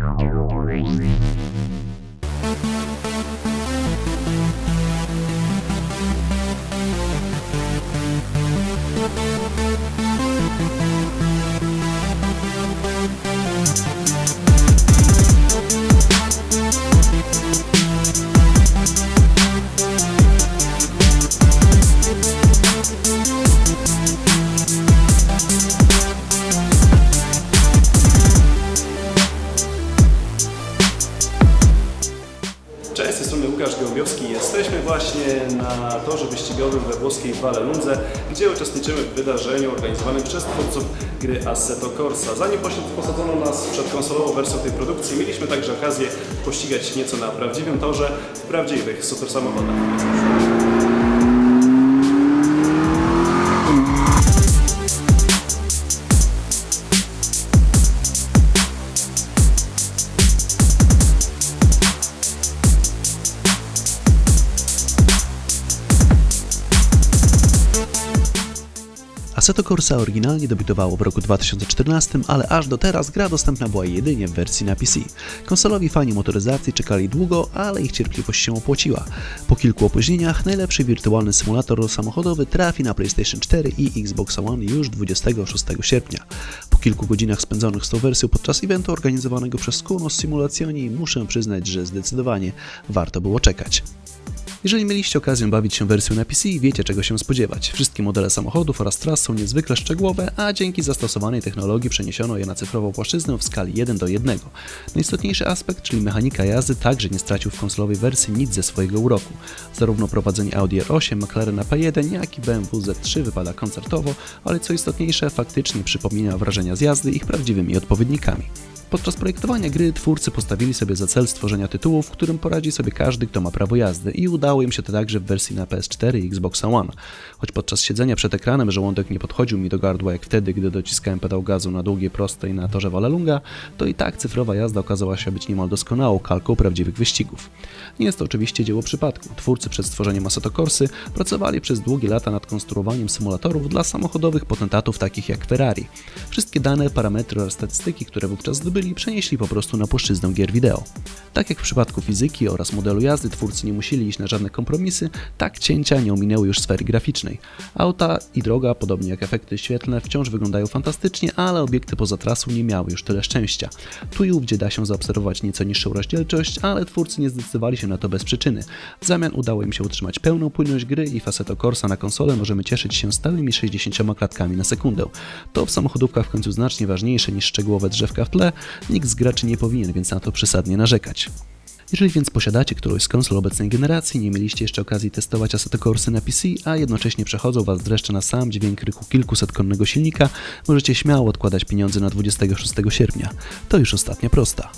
glory. Cześć, z tej strony Łukasz Gołębiowski. Jesteśmy właśnie na torze wyścigowym we włoskiej Vallelundze, gdzie uczestniczymy w wydarzeniu organizowanym przez twórców gry Assetto Corsa. Zanim posadzono nas przed konsolową wersją tej produkcji, mieliśmy także okazję pościgać nieco na prawdziwym torze, w prawdziwych super Assetto Corsa oryginalnie debiutowało w roku 2014, ale aż do teraz gra dostępna była jedynie w wersji na PC. Konsolowi fani motoryzacji czekali długo, ale ich cierpliwość się opłaciła. Po kilku opóźnieniach najlepszy wirtualny symulator samochodowy trafi na PlayStation 4 i Xbox One już 26 sierpnia. Po kilku godzinach spędzonych z tą wersją podczas eventu organizowanego przez Kuno Simulazioni muszę przyznać, że zdecydowanie warto było czekać. Jeżeli mieliście okazję bawić się wersją na PC, wiecie czego się spodziewać. Wszystkie modele samochodów oraz tras są niezwykle szczegółowe, a dzięki zastosowanej technologii przeniesiono je na cyfrową płaszczyznę w skali 1 do 1. Najistotniejszy aspekt, czyli mechanika jazdy, także nie stracił w konsolowej wersji nic ze swojego uroku. Zarówno prowadzenie Audi R8, McLaren P1, jak i BMW Z3 wypada koncertowo, ale co istotniejsze, faktycznie przypomina wrażenia z jazdy ich prawdziwymi odpowiednikami. Podczas projektowania gry twórcy postawili sobie za cel stworzenia tytułu, w którym poradzi sobie każdy, kto ma prawo jazdy i udało im się to także w wersji na PS4 i Xbox One. Choć podczas siedzenia przed ekranem żołądek nie podchodził mi do gardła jak wtedy, gdy dociskałem pedał gazu na długiej prostej na torze Vallelunga, to i tak cyfrowa jazda okazała się być niemal doskonałą kalką prawdziwych wyścigów. Nie jest to oczywiście dzieło przypadku. Twórcy przed stworzeniem Assetto Corsy pracowali przez długie lata nad konstruowaniem symulatorów dla samochodowych potentatów takich jak Ferrari. Wszystkie dane, parametry oraz statystyki, które wówczas zdobyli, przenieśli po prostu na płaszczyznę gier wideo. Tak jak w przypadku fizyki oraz modelu jazdy twórcy nie musieli iść na żadne kompromisy, tak cięcia nie ominęły już sfery graficznej. Auta i droga, podobnie jak efekty świetlne, wciąż wyglądają fantastycznie, ale obiekty poza trasą nie miały już tyle szczęścia. Tu i ówdzie da się zaobserwować nieco niższą rozdzielczość, ale twórcy nie zdecydowali się na to bez przyczyny. W zamian udało im się utrzymać pełną płynność gry i Faceto Corsa na konsolę możemy cieszyć się stałymi 60 klatkami na sekundę. To w samochodówkach w końcu znacznie ważniejsze niż szczegółowe drzewka w tle, nikt z graczy nie powinien więc na to przesadnie narzekać. Jeżeli więc posiadacie którąś z konsol obecnej generacji, nie mieliście jeszcze okazji testować Assetto na PC, a jednocześnie przechodzą Was dreszcze na sam dźwięk ryku kilkuset konnego silnika, możecie śmiało odkładać pieniądze na 26 sierpnia. To już ostatnia prosta.